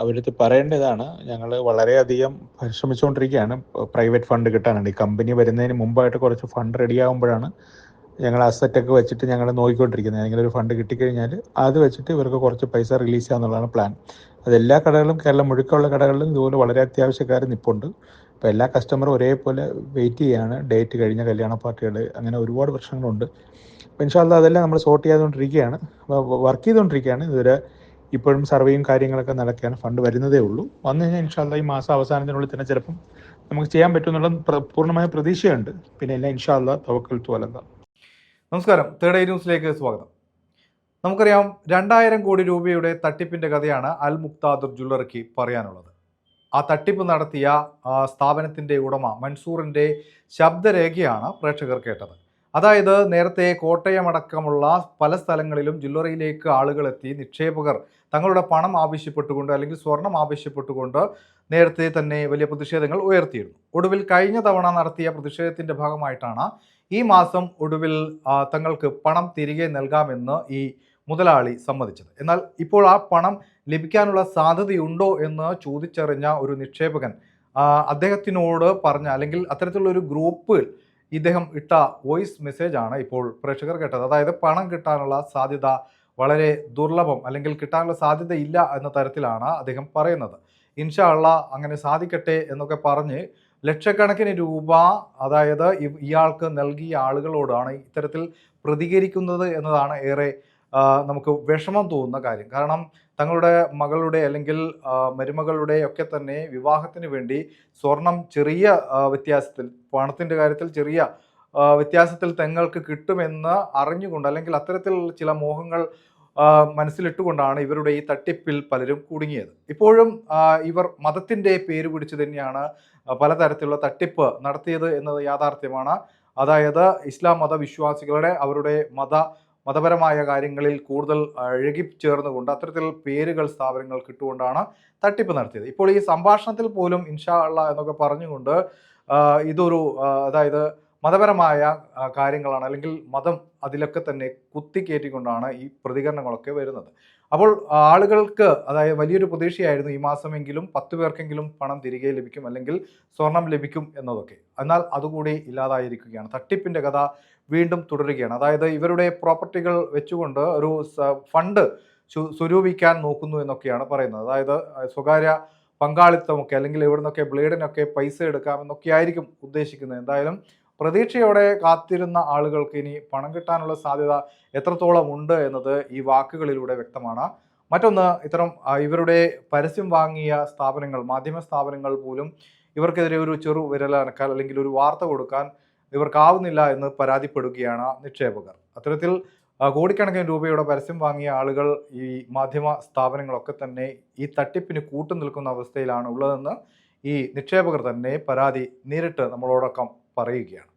അവരടുത്ത് പറയേണ്ടതാണ് ഞങ്ങൾ വളരെയധികം പരിശ്രമിച്ചുകൊണ്ടിരിക്കുകയാണ്. പ്രൈവറ്റ് ഫണ്ട് കിട്ടാനുണ്ട്. ഈ കമ്പനി വരുന്നതിന് മുമ്പായിട്ട് കുറച്ച് ഫണ്ട് റെഡിയാകുമ്പോഴാണ് ഞങ്ങൾ അസറ്റൊക്കെ വെച്ചിട്ട് ഞങ്ങൾ നോക്കിക്കൊണ്ടിരിക്കുന്നത്. ഏതെങ്കിലും ഒരു ഫണ്ട് കിട്ടിക്കഴിഞ്ഞാൽ അത് വെച്ചിട്ട് ഇവർക്ക് കുറച്ച് പൈസ റിലീസ് ചെയ്യാന്നുള്ളതാണ് പ്ലാൻ അത് എല്ലാ കടകളിലും കേരളം മുഴുക്കമുള്ള കടകളിലും ഇതുപോലെ വളരെ അത്യാവശ്യക്കാർ നിപ്പുണ്ട്. അപ്പോൾ എല്ലാ കസ്റ്റമറും ഒരേപോലെ വെയിറ്റ് ചെയ്യാണ്. ഡേറ്റ് കഴിഞ്ഞ കല്യാണ പാർട്ടികൾ അങ്ങനെ ഒരുപാട് പ്രശ്നങ്ങളുണ്ട്. അപ്പോൾ ഇൻഷാല്ല അതെല്ലാം നമ്മൾ സോർട്ട് ചെയ്തുകൊണ്ടിരിക്കുകയാണ് വർക്ക് ചെയ്തുകൊണ്ടിരിക്കുകയാണ്. ഇതുവരെ ഇപ്പോഴും സർവേയും കാര്യങ്ങളൊക്കെ നടക്കുകയാണ് ഫണ്ട് വരുന്നതേ ഉള്ളൂ. വന്നു കഴിഞ്ഞാൽ ഇൻഷാല്ല ഈ മാസം അവസാനത്തിനുള്ളിൽ തന്നെ ചിലപ്പം നമുക്ക് ചെയ്യാൻ പറ്റുമെന്നുള്ള പൂർണമായ പ്രതീക്ഷയുണ്ട്. പിന്നെ എല്ലാം ഇൻഷാല്ല തവക്കൽ തോലന്ത നമസ്കാരം. തേർഡ് ഐ ന്യൂസിലേക്ക് സ്വാഗതം. നമുക്കറിയാം രണ്ടായിരം കോടി രൂപയുടെ തട്ടിപ്പിന്റെ കഥയാണ് അൽ മുക്താദുർ ജ്വല്ലറിക്ക് പറയാനുള്ളത്. ആ തട്ടിപ്പ് നടത്തിയ ആ, സ്ഥാപനത്തിന്റെ ഉടമ മൻസൂറിന്റെ ശബ്ദരേഖയാണ് പ്രേക്ഷകർ കേട്ടത്. അതായത് നേരത്തെ കോട്ടയമടക്കമുള്ള പല സ്ഥലങ്ങളിലും ജ്വല്ലറിയിലേക്ക് ആളുകളെത്തി നിക്ഷേപകർ തങ്ങളുടെ പണം ആവശ്യപ്പെട്ടുകൊണ്ട് അല്ലെങ്കിൽ സ്വർണം ആവശ്യപ്പെട്ടുകൊണ്ട് നേരത്തെ തന്നെ വലിയ പ്രതിഷേധങ്ങൾ ഉയർത്തിയിരുന്നു. ഒടുവിൽ കഴിഞ്ഞ തവണ നടത്തിയ പ്രതിഷേധത്തിന്റെ ഭാഗമായിട്ടാണ് ഈ മാസം ഒടുവിൽ തങ്ങൾക്ക് പണം തിരികെ നൽകാമെന്ന് ഈ മുതലാളി സമ്മതിച്ചത്. എന്നാൽ ഇപ്പോൾ ആ പണം ലഭിക്കാനുള്ള സാധ്യതയുണ്ടോ എന്ന് ചോദിച്ചറിഞ്ഞ ഒരു നിക്ഷേപകൻ അദ്ദേഹത്തിനോട് പറഞ്ഞ അല്ലെങ്കിൽ അത്തരത്തിലുള്ള ഒരു ഗ്രൂപ്പിൽ ഇദ്ദേഹം ഇട്ട വോയിസ് മെസ്സേജ് ആണ് ഇപ്പോൾ പ്രേക്ഷകർ കേട്ടത്. അതായത് പണം കിട്ടാനുള്ള സാധ്യത വളരെ ദുർലഭം അല്ലെങ്കിൽ കിട്ടാനുള്ള സാധ്യത ഇല്ല എന്ന തരത്തിലാണ് അദ്ദേഹം പറയുന്നത്. ഇൻഷാള്ള അങ്ങനെ സാധിക്കട്ടെ എന്നൊക്കെ പറഞ്ഞ് ലക്ഷക്കണക്കിന് രൂപ അതായത് ഇയാൾക്ക് നൽകിയ ആളുകളോടാണ് ഇത്തരത്തിൽ പ്രതികരിക്കുന്നത് എന്നതാണ് ഏറെ നമുക്ക് വിഷമം തോന്നുന്ന കാര്യം. കാരണം തങ്ങളുടെ മകളുടെ അല്ലെങ്കിൽ മരുമകളുടെ ഒക്കെ തന്നെ വിവാഹത്തിന് വേണ്ടി സ്വർണം ചെറിയ വ്യത്യാസത്തിൽ പണത്തിന്റെ കാര്യത്തിൽ ചെറിയ വ്യത്യാസത്തിൽ തങ്ങൾക്ക് കിട്ടുമെന്ന് അറിഞ്ഞുകൊണ്ട് അല്ലെങ്കിൽ അത്തരത്തിലുള്ള ചില മോഹങ്ങൾ മനസ്സിലിട്ടുകൊണ്ടാണ് ഇവരുടെ ഈ തട്ടിപ്പിൽ പലരും കുടുങ്ങിയത്. ഇപ്പോഴും ഇവർ മതത്തിന്റെ പേര് പിടിച്ച് തന്നെയാണ് പലതരത്തിലുള്ള തട്ടിപ്പ് നടത്തിയത് എന്നത് യാഥാർത്ഥ്യമാണ്. അതായത് ഇസ്ലാം മതവിശ്വാസികളുടെ അവരുടെ മത മതപരമായ കാര്യങ്ങളിൽ കൂടുതൽ അഴുകി ചേർന്നുകൊണ്ട് അത്തരത്തിൽ പേരുകൾ സ്ഥാപനങ്ങൾ കിട്ടുകൊണ്ടാണ് തട്ടിപ്പ് നടത്തിയത്. ഇപ്പോൾ ഈ സംഭാഷണത്തിൽ പോലും ഇൻഷാ അള്ള എന്നൊക്കെ പറഞ്ഞുകൊണ്ട് ഇതൊരു അതായത് മതപരമായ കാര്യങ്ങളാണ് അല്ലെങ്കിൽ മതം അതിലൊക്കെ തന്നെ കുത്തിക്കയറ്റിക്കൊണ്ടാണ് ഈ പ്രതികരണങ്ങളൊക്കെ വരുന്നത്. അപ്പോൾ ആളുകൾക്ക് അതായത് വലിയൊരു പ്രതീക്ഷയായിരുന്നു ഈ മാസമെങ്കിലും പത്ത് പേർക്കെങ്കിലും പണം തിരികെ ലഭിക്കും അല്ലെങ്കിൽ സ്വർണം ലഭിക്കും എന്നതൊക്കെ. എന്നാൽ അതുകൂടി ഇല്ലാതായിരിക്കുകയാണ്. തട്ടിപ്പിന്റെ കഥ വീണ്ടും തുടരുകയാണ്. അതായത് ഇവരുടെ പ്രോപ്പർട്ടികൾ വെച്ചുകൊണ്ട് ഒരു ഫണ്ട് സ്വരൂപിക്കാൻ നോക്കുന്നു എന്നൊക്കെയാണ് പറയുന്നത്. അതായത് സ്വകാര്യ പങ്കാളിത്തമൊക്കെ അല്ലെങ്കിൽ ഇവിടെ ബ്ലേഡിനൊക്കെ പൈസ എടുക്കാമെന്നൊക്കെ ആയിരിക്കും ഉദ്ദേശിക്കുന്നത്. എന്തായാലും പ്രതീക്ഷയോടെ കാത്തിരുന്ന ആളുകൾക്ക് ഇനി പണം കിട്ടാനുള്ള സാധ്യത എത്രത്തോളം ഉണ്ട് എന്നത് ഈ വാക്കുകളിലൂടെ വ്യക്തമാണ്. മറ്റൊന്ന് ഇത്തരം ഇവരുടെ പരസ്യം വാങ്ങിയ സ്ഥാപനങ്ങൾ മാധ്യമ സ്ഥാപനങ്ങൾ പോലും ഇവർക്കെതിരെ ഒരു ചെറു വിരലനക്കാൻ അല്ലെങ്കിൽ ഒരു വാർത്ത കൊടുക്കാൻ ഇവർക്കാവുന്നില്ല എന്ന് പരാതിപ്പെടുകയാണ് നിക്ഷേപകർ. അത്തരത്തിൽ കോടിക്കണക്കിന് രൂപയുടെ പരസ്യം വാങ്ങിയ ആളുകൾ ഈ മാധ്യമ സ്ഥാപനങ്ങളൊക്കെ തന്നെ ഈ തട്ടിപ്പിന് കൂട്ടു നിൽക്കുന്ന അവസ്ഥയിലാണ് ഉള്ളതെന്ന് ഈ നിക്ഷേപകർ തന്നെ പരാതി നേരിട്ട് നമ്മളോടൊപ്പം പറയുകയാണ്.